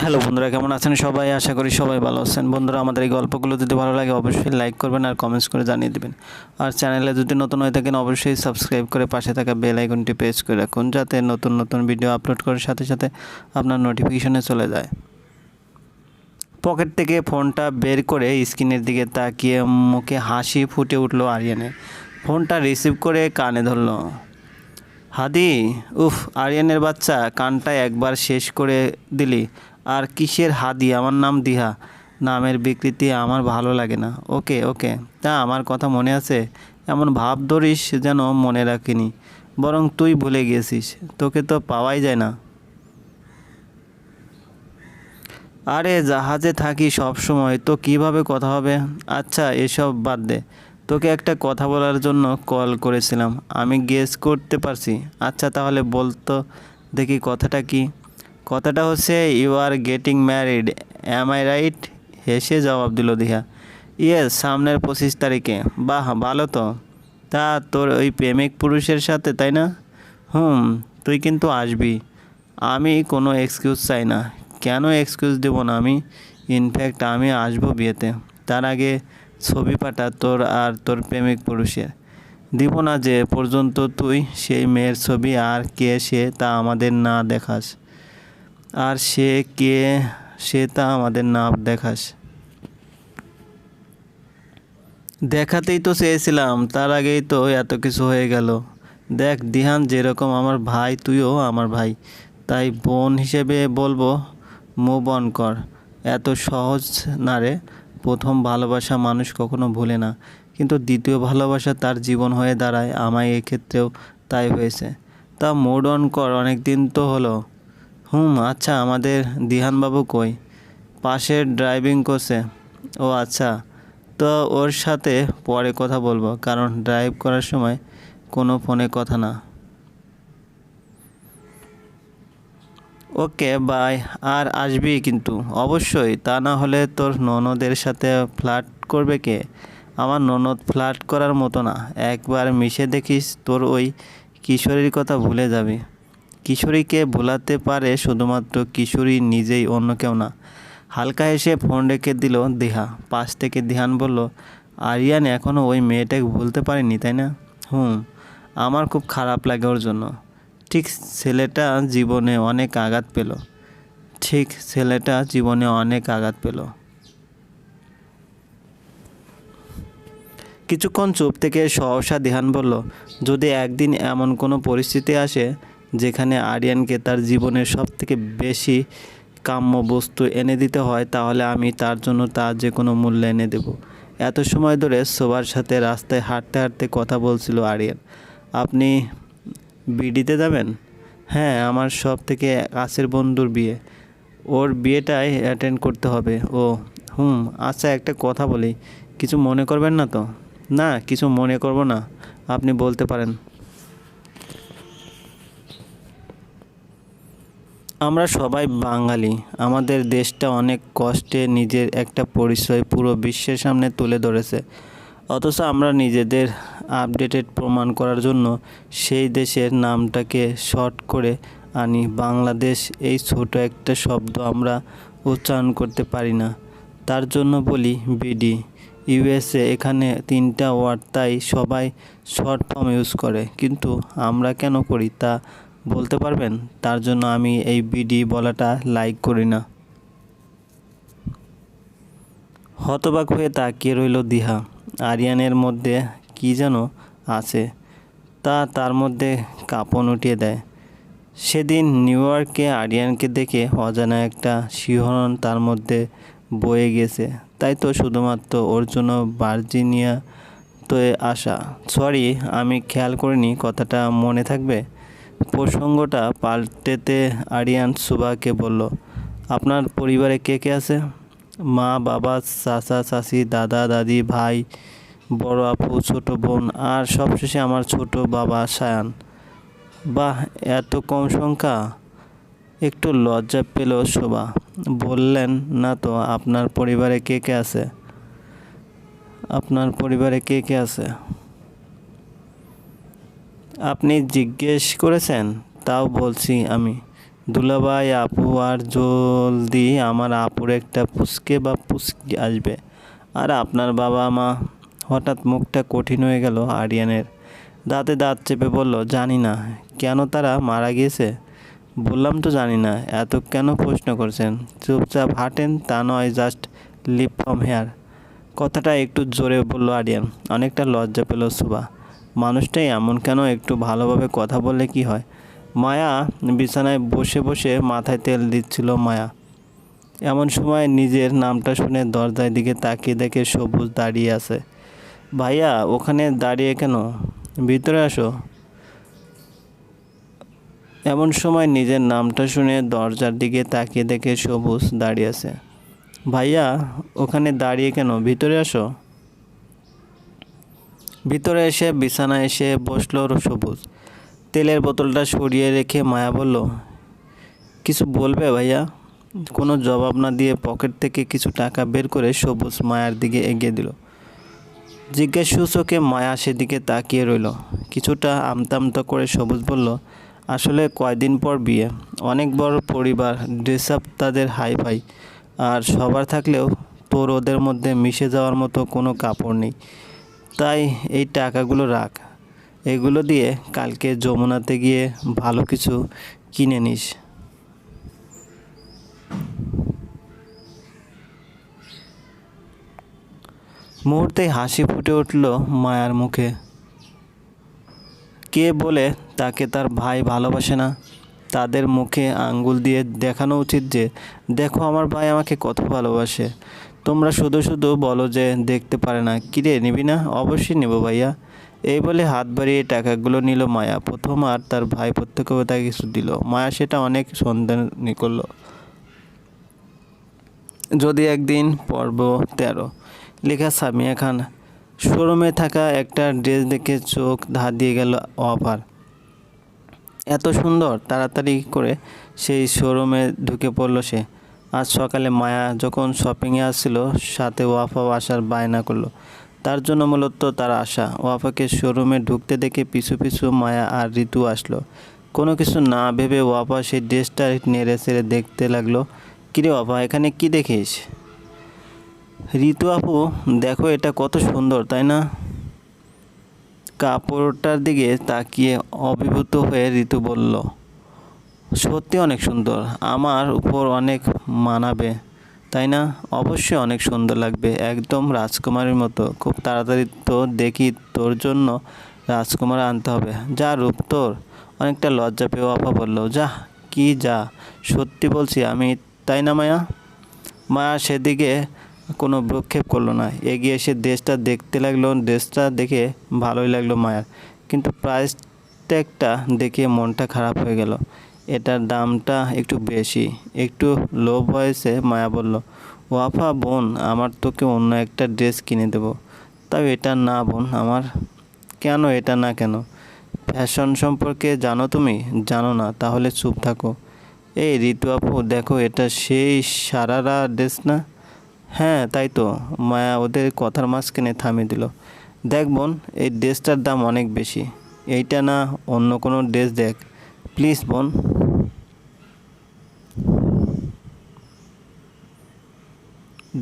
Hello বন্ধুরা, কেমন আছেন সবাই? আশা করি সবাই ভালো আছেন। বন্ধুরা, আমাদের এই গল্পগুলো যদি ভালো লাগে, অবশ্যই লাইক করবেন আর কমেন্টস করে জানিয়ে দেবেন। আর চ্যানেলে যদি নতুন হয়ে থাকেন, অবশ্যই সাবস্ক্রাইব করে পাশে থাকা বেল আইকনটি প্রেস করে রাখুন, যাতে নতুন নতুন ভিডিও আপলোড করার সাথে সাথে আপনার নোটিফিকেশনে চলে যায়। পকেট থেকে ফোনটা বের করে স্ক্রিনের দিকে তাকিয়ে মুখে হাসি ফুটে উঠল আরিয়ানের। ফোনটা রিসিভ করে কানে ধরলো, হাদি, উফ, আরিয়ানের বাচ্চা, কানটা একবার শেষ করে দিলি। আর কিসের হাদি? আমার নাম দিহা। নামের বিকৃতি আমার ভালো লাগে না। ওকে ওকে। তা আমার কথা মনে আছে? এমন ভাব ধরিস যেন মনে রাখিনি। বরং তুই ভুলে গিয়েছিস তোকে তো পাওয়াই যায় না। আরে, জাহাজে থাকি সব সময়। তো কীভাবে কথা হবে? আচ্ছা এসব বাদ দে। তোকে একটা কথা বলার জন্য কল করেছিলাম। আমি গেস করতে পারছি। আচ্ছা তাহলে বলতো দেখি কথাটা কি। কথাটা হচ্ছে you are getting married am I right হেসে জবাব দিল দিহা। ইয়েস সামনের পঁচিশ তারিখে। বাহ, ভালো তো। তা তোর ওই প্রেমিক পুরুষের সাথে, তাই না? হুম, তুই কিন্তু আসবি। আমি কোনো এক্সকিউজ চাই না। কেন এক্সকিউজ দেবো না আমি? ইনফ্যাক্ট আমি আসব বিয়েতে। তার আগে ছবি পাঠা তোর আর তোর প্রেমিক পুরুষের। দিব না যে পর্যন্ত তুই সেই মেয়ের ছবি আর কে সে তা আমাদের না দেখাস। আর সে কে, সে তা আমাদের না দেখাস। দেখাতেই তো চেয়েছিলাম, তার আগেই তো এত কিছু হয়ে গেল। দেখ দিহান, যেরকম আমার ভাই, তুইও আমার ভাই। তাই বোন হিসেবে বলব মুভ অন কর। এত সহজ না রে, প্রথম ভালোবাসা মানুষ কখনো ভুলে না। কিন্তু দ্বিতীয় ভালোবাসা তার জীবন হয়ে দাঁড়ায়, আমায় এক্ষেত্রেও তাই হয়েছে। তা মুড অন কর অনেক দিন তো হলো। হুম আচ্ছা আমাদের দিহানবাবু কই? পাশে ড্রাইভিং করছে ও আচ্ছা। তো ওর সাথে পরে কথা বলব, কারণ ড্রাইভ করার সময় কোনো ফোনে কথা না। ওকে, বাই। আর আসবি কিন্তু। অবশ্যই, তা না হলে তোর ননদের সাথে ফ্লার্ট করবে কে? আমার ননদ ফ্লার্ট করার মতো না। একবার মিশে দেখিস, তোর ওই কিশোরীর কথা ভুলে যাবি। কিশোরীকে ভোলাতে পারে শুধুমাত্র কিশোরী নিজেই, অন্য কেউ না। হালকা এসে ফোন রেখে দিল দেহা। পাশ থেকে ধ্যান বলল, আরিয়ান এখনও ওই মেয়েটাকে ভুলতে পারেনি, তাই না? হুম, আমার খুব খারাপ লাগে ওর জন্য। ঠিক ছেলেটা জীবনে অনেক আঘাত পেল। ঠিক ছেলেটা জীবনে অনেক আঘাত পেল। কিছুক্ষণ চুপ থেকে সহসা ধ্যান বলল, যদি একদিন এমন কোনো পরিস্থিতি আসে যেখানে আরিয়ানকে তার জীবনের সব থেকে বেশি কাম্য বস্তু এনে দিতে হয়, তাহলে আমি তার জন্য তার যে কোনো মূল্য এনে দেব। এত সময় ধরে সবার সাথে রাস্তায় হাঁটতে হাঁটতে কথা বলছিল আরিয়ান। আপনি বিডিতে যাবেন? হ্যাঁ আমার সব থেকে কাছের বন্ধুর বিয়ে। ওর বিয়েটাই অ্যাটেন্ড করতে হবে। ও, হুম আচ্ছা একটা কথা বলি। কিছু মনে করবেন না তো? না, কিছু মনে করব না। আপনি বলতে পারেন। আমরা সবাই বাঙালি। আমাদের দেশটা অনেক কষ্টে নিজের একটা পরিচয় পুরো বিশ্বের সামনে তুলে ধরেছে। অথচ আমরা নিজেদের আপডেটেড প্রমাণ করার জন্য সেই দেশের নামটাকে শর্ট করে আনি। বাংলাদেশ এই ছোট একটা শব্দ আমরা উচ্চারণ করতে পারি না। তার জন্য বলি বিডি। ইউএসএ এখানে তিনটা ওয়ার্ড তাই সবাই শর্ট ফর্ম ইউজ করে। কিন্তু আমরা কেন করি তা বলতে পারবেন? তার জন্য আমি এই বিডি বলাটা লাইক করি না। হতবাক হয়ে তাকিয়ে রইল দিহা। আরিয়ানের মধ্যে কি যেন আছে, তা তার মধ্যে কাঁপন উঠিয়ে দেয়। সেদিন নিউ ইয়র্কে আরিয়ানকে দেখে অজানা একটা শিহরণ তার মধ্যে বয়ে গেছে। তাই তো শুধুমাত্র ওর জন্য ভার্জিনিয়া তো আসা। সরি, আমি খেয়াল করিনি, কথাটা মনে থাকবে? প্রসঙ্গটা পাল্টেতে আরিয়ান সুবাকে বলল, আপনার পরিবারে কে কে আছে? মা, বাবা, চাচা, চাচি, দাদা, দাদি, ভাই, বড় আপু, ছোট বোন, আর সবশেষে আমার ছোট বাবা সায়ান। বাহ, এত কম সংখ্যা? একটু লজ্জা পেল শোভা। বললেন, না তো, আপনার পরিবারে কে কে আছে? আপনার পরিবারে কে কে আছে? আপনি জিজ্ঞেস করেছেন, তাও বলছি আমি। দুলাভাই আপু, আর জলদি আমার আপুর একটা পুচকে বা পুচকি আসবে। আর আপনার বাবা মা হঠাৎ মুখটা কঠিন হয়ে গেল আরিয়ানের। দাঁতে দাঁত চেপে বলল, জানি না, কেন তারা মারা গিয়েছে? বললাম তো জানি না, এত কেন প্রশ্ন করছেন? চুপচাপ হাঁটেন, তা নয় জাস্ট লিপ ফ্রম হেয়ার কথাটা একটু জোরে বলল আরিয়ান, অনেকটা লজ্জা পেল সুবা মানুষটাই এমন কেন একটু ভালোভাবে কথা বললে কি হয়? মায়া বিছানায় বসে বসে মাথায় তেল দিচ্ছিল মায়া। এমন সময় নিজের নামটা শুনে দরজার দিকে তাকিয়ে দেখে সবুজ দাঁড়িয়ে আছে। ভাইয়া, ওখানে দাঁড়িয়ে কেন? ভিতরে আসো। এমন সময় নিজের নামটা শুনে দরজার দিকে তাকিয়ে দেখে সবুজ দাঁড়িয়ে আছে। ভাইয়া, ওখানে দাঁড়িয়ে কেন? ভিতরে আসো। ভিতরে এসে বিছানায় এসে বসল সবুজ। তেলের বোতলটা সরিয়ে রেখে মায়া বলল, কিছু বলবে ভাইয়া? কোনো জবাব না দিয়ে পকেট থেকে কিছু টাকা বের করে সবুজ মায়ার দিকে এগিয়ে দিল। জিজ্ঞেস সূচকে মায়া সেদিকে তাকিয়ে রইল। কিছুটা আমতা আমতা করে সবুজ বলল, আসলে কয়দিন পর বিয়ে? অনেক বড় পরিবার ড্রেস আপ তাদের হাই ফাই। আর সবার থাকলেও তোর ওদের মধ্যে মিশে যাওয়ার মতো কোনো কাপড় নেই। তাই এই টাকাগুলো রাখ। এগুলো দিয়ে কালকে যমুনাতে গিয়ে ভালো কিছু কিনে নিস। মুহূর্তে হাসি ফুটে উঠল মায়ার মুখে। কে বলে তাকে তার ভাই ভালোবাসে না? তাদের মুখে আঙ্গুল দিয়ে দেখানো উচিত যে, দেখো আমার ভাই আমাকে কত ভালোবাসে। তোমরা শুধু শুধু বলো যে দেখতে পারে না। কিরে নিবি না? অবশ্যই নেব ভাইয়া। এই বলে হাত বাড়িয়ে টাকাগুলো নিল মায়া। প্রথম আর তার ভাই প্রত্যেকেও তাকে কিছু দিল। মায়া সেটা অনেক সন্ধানী করল। যদি একদিন পর্ব তেরো, লেখা সামিয়া খান, শোরুমে থাকা একটা ড্রেস দেখে চোখ ধা দিয়ে গেল অফার। এত সুন্দর, তাড়াতাড়ি করে সেই শোরুমে ঢুকে পড়ল সে। আজ সকালে মায়া যখন শপিংয়ে আসছিল, সাথে ওয়াফাও আসার বায়না করল। তার জন্য মূলত তার আশা। ওয়াফাকে শোরুমে ঢুকতে দেখে পিছু পিছু মায়া আর ঋতু আসলো। কোনো কিছু না ভেবে ওয়াফা সেই ড্রেসটা নেড়ে ছেড়ে দেখতে লাগল। কিরে ওয়াফা, এখানে কি দেখিস? ঋতু আপু, দেখো এটা কত সুন্দর, তাই না? কাপড়টার দিকে তাকিয়ে অভিভূত হয়ে ঋতু বলল সত্যি অনেক সুন্দর। আমার উপর অনেক মানাবে, তাই না? অবশ্যই অনেক সুন্দর লাগবে। একদম রাজকুমারীর মতো। খুব তাড়াতাড়ি তো দেখি তোর জন্য রাজকুমার আনতে হবে। যা রূপ তোর। অনেকটা লজ্জা পেয়ে আপা বলল, যা, কি যা? সত্যি বলছি আমি, তাই না মায়া? মায়া সেদিকে কোনো ভ্রক্ষেপ করল না। এগিয়ে এসে ড্রেসটা দেখতে লাগল। ড্রেসটা দেখে ভালোই লাগল মায়ার। কিন্তু প্রাইস ট্যাগটা দেখে মনটা খারাপ হয়ে গেল। এটার দামটা একটু বেশি। একটু লো ভয়েসে মায়া বলল, ওয়াফা বোন, আমার তোকে অন্য একটা ড্রেস কিনে দেবো। তাও এটা না বোন, আমার কেন এটা না কেন? ফ্যাশন সম্পর্কে জানো তুমি? জানো না, তাহলে চুপ থাকো। এই ঋতু আপু, দেখো, এটা সেই সারারা ড্রেস না? হ্যাঁ তাই তো। মায়া ওদের কথার মাঝখানে থামিয়ে দিল। দেখ বোন, এই ড্রেসটার দাম অনেক বেশি। এইটা না অন্য কোনো ড্রেস দেখ। প্লিজ, বোন।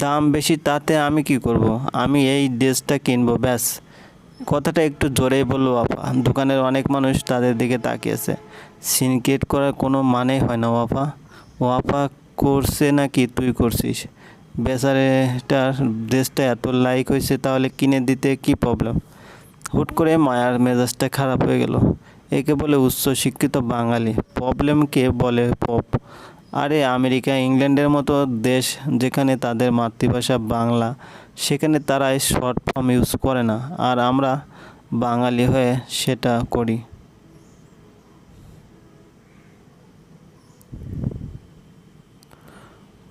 দাম বেশি, তাতে আমি কি করব? আমি এই ড্রেসটা কিনবো, ব্যাস। কথাটা একটু জোরেই বলল আপা। দোকানের অনেক মানুষ তাদের দিকে তাকিয়েছে সিনকেট করার কোনো মানেই হয় না ওয়াফা ওয়াফা করছে নাকি তুই করছিস? বেচারেটার ড্রেসটা এত লাইক হয়েছে, তাহলে কিনে দিতে কি প্রবলেম হুট করে মায়ার মেজাজটা খারাপ হয়ে গেল। একে বলে উচ্চ শিক্ষিত বাঙালি। প্রবলেমকে বলে পপ আরে, আমেরিকা, ইংল্যান্ডের মতো দেশ যেখানে তাদের মাতৃভাষা বাংলা, সেখানে তারা শর্ট ফর্ম ইউজ করে না। আর আমরা বাঙালি হয়ে সেটা করি।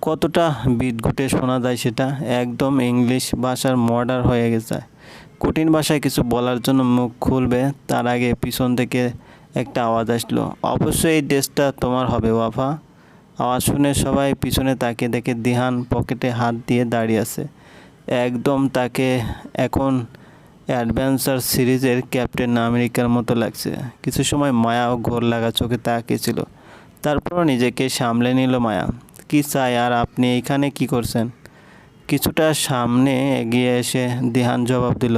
কতটা বিদঘুটে শোনা যায় সেটা? একদম ইংলিশ ভাষার মর্ডার হয়ে গেছে। কঠিন ভাষায় কিছু বলার জন্য মুখ খুলবে, তার আগে পিছন থেকে একটা আওয়াজ আসলো। অবশ্যই এই ড্রেসটা তোমার হবে, ওয়াফা। আওয়াজ শুনে সবাই পিছনে তাকে দেখে দিহান পকেটে হাত দিয়ে দাঁড়িয়ে আছে। একদম তাকে এখন অ্যাডভেঞ্চার সিরিজের ক্যাপ্টেন আমেরিকার মতো লাগছে। কিছু সময় মায়া ও ঘোর লাগা চোখে তাকিয়েছিল। তারপরও নিজেকে সামলে নিল মায়া। কি চাই আর আপনি এইখানে কি করছেন? কিছুটা সামনে এগিয়ে এসে দিহান জবাব দিল,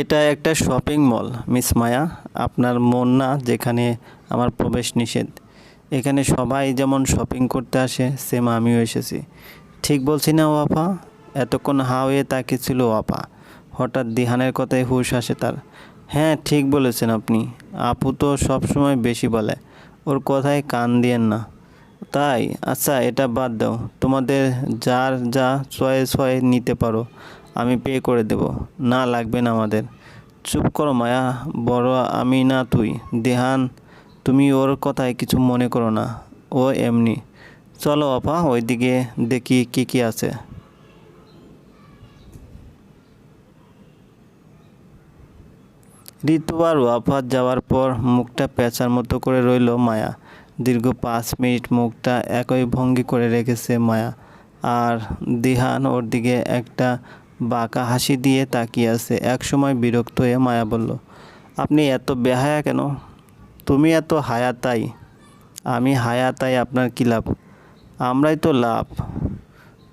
এটা একটা শপিং মল, মিস মায়া। আপনার মন না যেখানে আমার প্রবেশ নিষেধ। এখানে সবাই যেমন শপিং করতে আসে, সেম আমিও এসেছি। ঠিক বলছি না ও আপা এতক্ষণ হা হয়ে তাকিয়েছিল ও আপা হঠাৎ দিহানের কথায় হুশ আসে তার। হ্যাঁ ঠিক বলেছেন আপনি। আপু তো সবসময় বেশি বলে। ওর কথায় কান দিয়েন না। তাই আচ্ছা এটা বাদ দাও। তোমাদের যার যা চয়েস হয় নিতে পারো, আমি পে করে দেব। না, লাগবে না আমাদের। চুপ করো, মায়া। বড় আমি না তুই। দেহান, তুমি ওর কথায় কিছু মনে করো না। ও এমনি। চলো আপা ওইদিকে দেখি কি কি আছে। আর ওয়াফাত যাওয়ার পর মুখটা পেঁচার মতো করে রইল মায়া। দীর্ঘ পাঁচ মিনিট মুখটা একই ভঙ্গি করে রেখেছে মায়া। আর দিহান ওর দিকে একটা বাঁকা হাসি দিয়ে তাকিয়ে আছে। এক সময় বিরক্ত হয়ে মায়া বলল, আপনি এত বেহায়া কেন? তুমি এত হায়াতাই। আমি হায়াতাই, আপনার কী লাভ? আমরাই তো লাভ।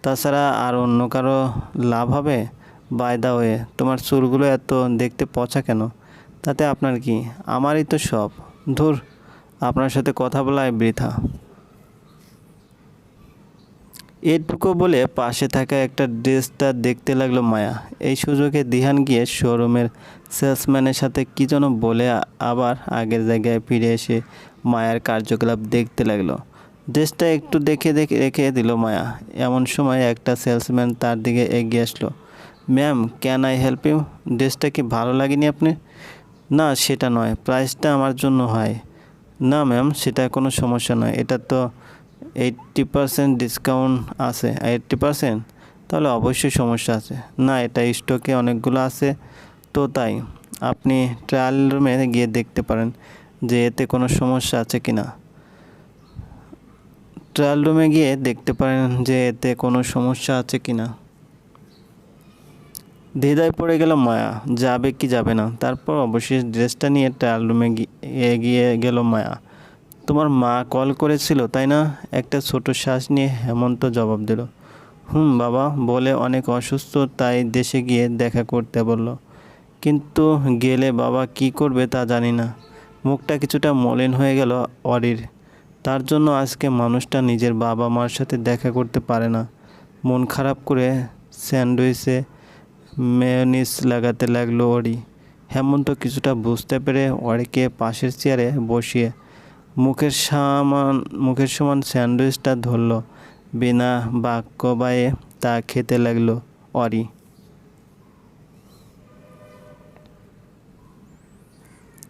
তাছাড়া আর অন্য কারও লাভ হবে? বায়দা হয়ে তোমার চুলগুলো এত দেখতে পচা কেন? তাতে আপনার কি? আমারই তো সব। ধুর, আপনার সাথে কথা বলায় বৃথা। এটুকু বলে পাশে থাকা একটা ড্রেসটা দেখতে লাগল মায়া। এই সুযোগে দিহান গিয়ে শোরুমের সেলসম্যানের সাথে কী যেন বলে আবার আগের জায়গায় ফিরে এসে মায়ার কার্যকলাপ দেখতে লাগল। ড্রেসটা একটু দেখে দেখে রেখে দিল মায়া। এমন সময় একটা সেলসম্যান তার দিকে এগিয়ে আসলো। Ma'am, can I help you? ড্রেসটা কি ভালো লাগেনি আপনি? না, সেটা নয়। প্রাইসটা আমার জন্য হয়। না, ম্যাম, সেটা কোনো সমস্যা নয়। এটা তো এইট্টি পারসেন্ট ডিসকাউন্ট আছে। Eighty percent? তাহলে অবশ্যই সমস্যা আছে। না, এটা স্টকে অনেকগুলো আছে। তো তাই, আপনি ট্রায়াল রুমে গিয়ে দেখতে পারেন যে এতে কোনো সমস্যা আছে কি না। ট্রায়াল রুমে গিয়ে দেখতে পারেন যে এতে কোনো সমস্যা আছে কি না। দ্বিধায় পড়ে গেল মায়া, যাবে কি যাবে না। তারপর অবশেষ ড্রেসটা নিয়ে ট্রায়াল রুমে এগিয়ে গেল মায়া। তোমার মা কল করেছিল, তাই না? একটা ছোট শ্বাস নিয়ে হেমন্ত জবাব দিল। হুম, বাবা, বলে অনেক অসুস্থ, তাই দেশে গিয়ে দেখা করতে বলল। কিন্তু গেলে বাবা কি করবে তা জানি না। মুখটা কিছুটা মলিন হয়ে গেল অরির। তার জন্য আজকে মানুষটা নিজের বাবা মার সাথে দেখা করতে পারে না। মন খারাপ করে স্যান্ডউইচে মেয়নিস লাগাতে লাগল অরি হেমন্ত কিছুটা বুঝতে পেরে অরিকে পাশের চেয়ারে বসিয়ে মুখের সমান মুখের সমান স্যান্ডউইচটা ধরলো। বিনা বাক্য বায়ে তা খেতে লাগল অরি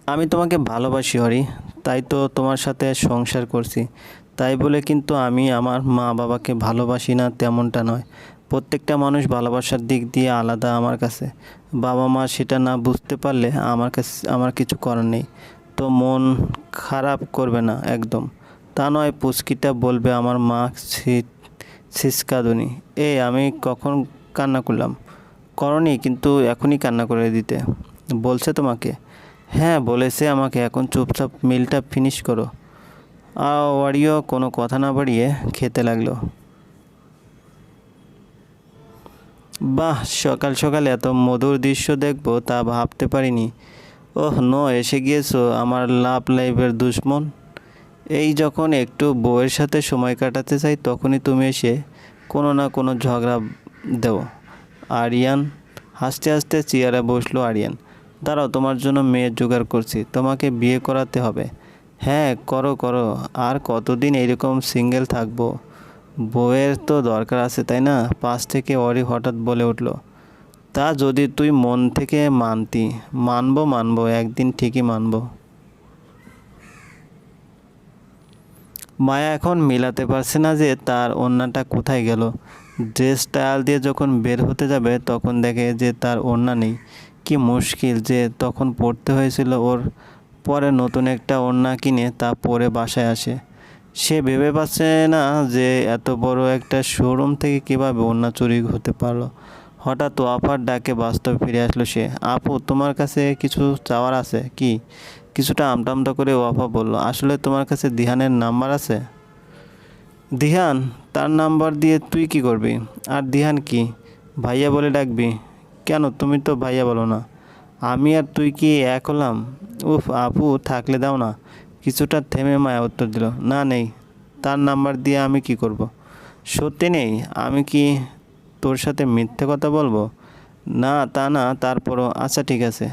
আমি তোমাকে ভালোবাসি হরি তাই তো তোমার সাথে সংসার করছি। তাই বলে কিন্তু আমি আমার মা বাবাকে ভালোবাসি না তেমনটা নয়। প্রত্যেকটা মানুষ ভালোবাসার দিক দিয়ে আলাদা আমার কাছে। বাবা মা সেটা না বুঝতে পারলে আমার কাছে, আমার কিছু করার নেই। তো মন খারাপ করবে না একদম। তা নয়, পুচকিটা বলবে আমার মা ছিসকাদুনি এ, আমি কখন কান্না করলাম? করনি, কিন্তু এখনই কান্না করে দিতে। বলছে তোমাকে? হ্যাঁ বলেছে আমাকে। এখন চুপচাপ মিলটা ফিনিশ করো। ওয়ারিও কোনো কথা না বাড়িয়ে খেতে লাগল। বাহ, সকাল সকাল এত মধুর দৃশ্য দেখব তা ভাবতে পারিনি। ওহ, নো, এসে গিয়েছো, আমার লাভ লাইফের দুশ্মন। এই যখন একটু বউয়ের সাথে সময় কাটাতে চাই, তখনই তুমি এসে কোনো না কোনো ঝগড়া দেও। আরিয়ান, হাসতে হাসতে চেয়ারে বসল আরিয়ান। দাঁড়াও, তোমার জন্য মেয়ে জোগাড় করছি, তোমাকে বিয়ে করাতে হবে। হ্যাঁ করো করো, আর কতদিন এইরকম সিঙ্গেল থাকব? বউয়ের তো দরকার আছে, তাই না? পাশ থেকে অরি হঠাৎ বলে উঠল, তা যদি তুই মন থেকে মানতি, মানবো মানবো, একদিন ঠিকই মানবো। মায়া এখন মিলাতে পারছে না যে তার ওড়নাটা কোথায় গেল। ড্রেস স্টাইল দিয়ে যখন বের হতে যাবে, তখন দেখে যে তার ওড়না নেই। কি মুশকিল যে তখন পড়তে হয়েছিল ওর। পরে নতুন একটা ওড়না কিনে তা পরে বাসায় আসে। সে ভেবে পাচ্ছে না যে এত বড় একটা শোরুম থেকে কীভাবে ওড়না চুরি হতে পারল। হঠাৎ ওয়াফার ডাকে বাস্তবে ফিরে আসলো সে, আপু, তোমার কাছে কিছু চাওয়ার আছে কি? কিছুটা আমটা আমটা করে ওয়াফা বলল, আসলে তোমার কাছে দিহানের নাম্বার আছে? দিহান? তার নাম্বার দিয়ে তুই কি করবি? আর দিহান কি? ভাইয়া বলে ডাকবি? কেন? তুমি তো ভাইয়া বলো না। আমি আর তুই কি এক হলাম? উফ আপু, থাকলে দাও না। কিছুটা থেমে মায়া উত্তর দিল, না নেই, তার নাম্বার দিয়ে আমি কি করব। সত্যি নেই, আমি কি তোর সাথে মিথ্যে কথা বলব? না, তা না, তারপরও আচ্ছা ঠিক আছে।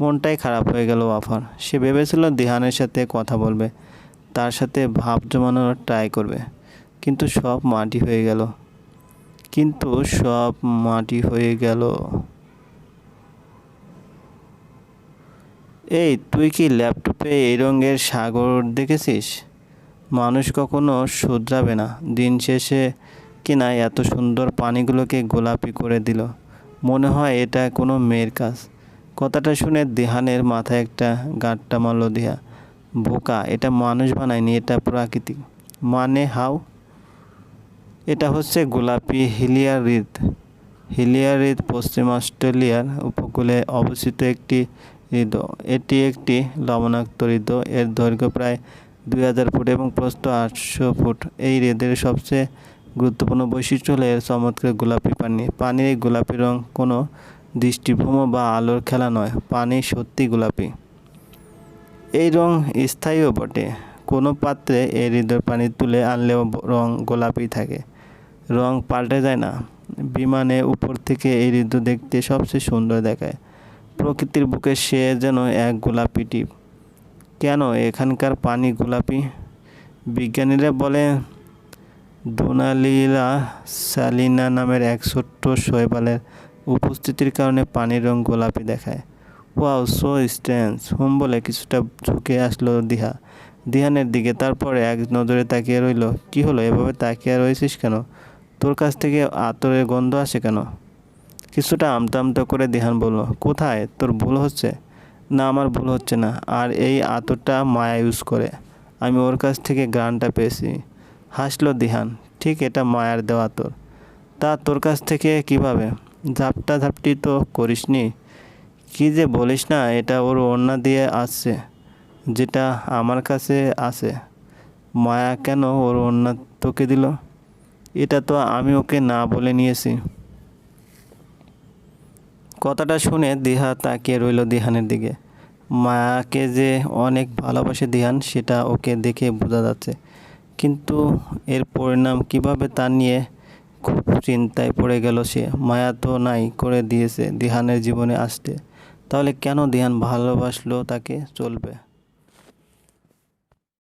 মনটাই খারাপ হয়ে গেল আফার সে ভেবেছিল দিহানের সাথে কথা বলবে, তার সাথে ভাব জমানোর ট্রাই করবে, কিন্তু সব মাটি হয়ে গেল। কিন্তু সব মাটি হয়ে গেল এই, তুই কি ল্যাপটপে এই রঙের সাগর দেখেছিস? মানুষ কখনো শুধরাবে না। দিন শেষে কিনা এত সুন্দর পানিগুলোকে গোলাপি করে দিল। মনে হয় এটা কোনো মেয়ের কাজ। কথাটা শুনে দেহানের মাথায় একটা গাঁটটা মারল দিহা। বোকা, এটা মানুষ বানায়নি, এটা প্রাকৃতিক। মানে হাও? এটা হচ্ছে গোলাপি হিলিয়ার হ্রদ হিলিয়ার হ্রদ পশ্চিম অস্ট্রেলিয়ার উপকূলে অবস্থিত একটি হৃদ। এটি একটি লবণাক্ত হৃদ এর দৈর্ঘ্য প্রায় দুই হাজার ফুট এবং প্রস্থ আটশো ফুট। এই হ্রদের সবচেয়ে গুরুত্বপূর্ণ বৈশিষ্ট্য হলো এর চমৎকার গোলাপি পানি। পানির এই গোলাপি রং কোনো দৃষ্টিভ্রম বা আলোর খেলা নয়, পানি সত্যি গোলাপি। এই রং স্থায়ীও বটে। কোনো পাত্রে এই হৃদয় পানি তুলে আনলেও রং গোলাপি থাকে। রং পাল্টে যায় না। বিমানে উপর থেকে এই হৃদ দেখতে সবচেয়ে সুন্দর দেখায়। প্রকৃতির বুকে সে যেন এক গোলাপি টিপ। কেন এখানকার পানি গোলাপি? বিজ্ঞানীরা বলে, ডোনালিলা সালিনা নামের এক ছোট্ট শৈবালের উপস্থিতির কারণে পানির রং গোলাপি দেখায়। Wow, so strange. হোম বলে কিছুটা ঝুঁকে আসলো দিহা। দিহানের দিকে তারপরে এক নজরে তাকিয়ে রইল, কি হলো? এভাবে তাকিয়ে রয়েছিস কেন? তোর কাছ থেকে আতরের গন্ধ আসে কেন? কিছুটা আমতা আমতা করে দিহান বলল, কোথায়? তোর ভুল হচ্ছে? না, আমার ভুল হচ্ছে না। আর এই আতরটা মায়া ইউজ করে। আমি ওর কাছ থেকে গানটা পেয়েছি। হাসলো দিহান, ঠিক এটা মায়ার দেওয়া তোর তা তোর কাছ থেকে কীভাবে? ঝাপটা ঝাপটি তো করিসনি। কি যে বলিস না, এটা ওর ওড়না দিয়ে আসছে, যেটা আমার কাছে আছে। মায়া কেন ওর ওড়না তোকে দিল? এটা তো আমি ওকে না বলে নিয়েছি। কথাটা শুনে দিহা তাকিয়ে রইল দিহানের দিকে। মায়াকে যে অনেক ভালোবাসে দিহান, সেটা ওকে দেখে বোঝা যাচ্ছে। কিন্তু এর পরিণাম কীভাবে তা নিয়ে খুব চিন্তায় পড়ে গেল সে। মায়া তো নাই করে দিয়েছে দিহানের জীবনে আসতে। তাহলে কেন দিহান ভালোবাসলো তাকে? চলবে।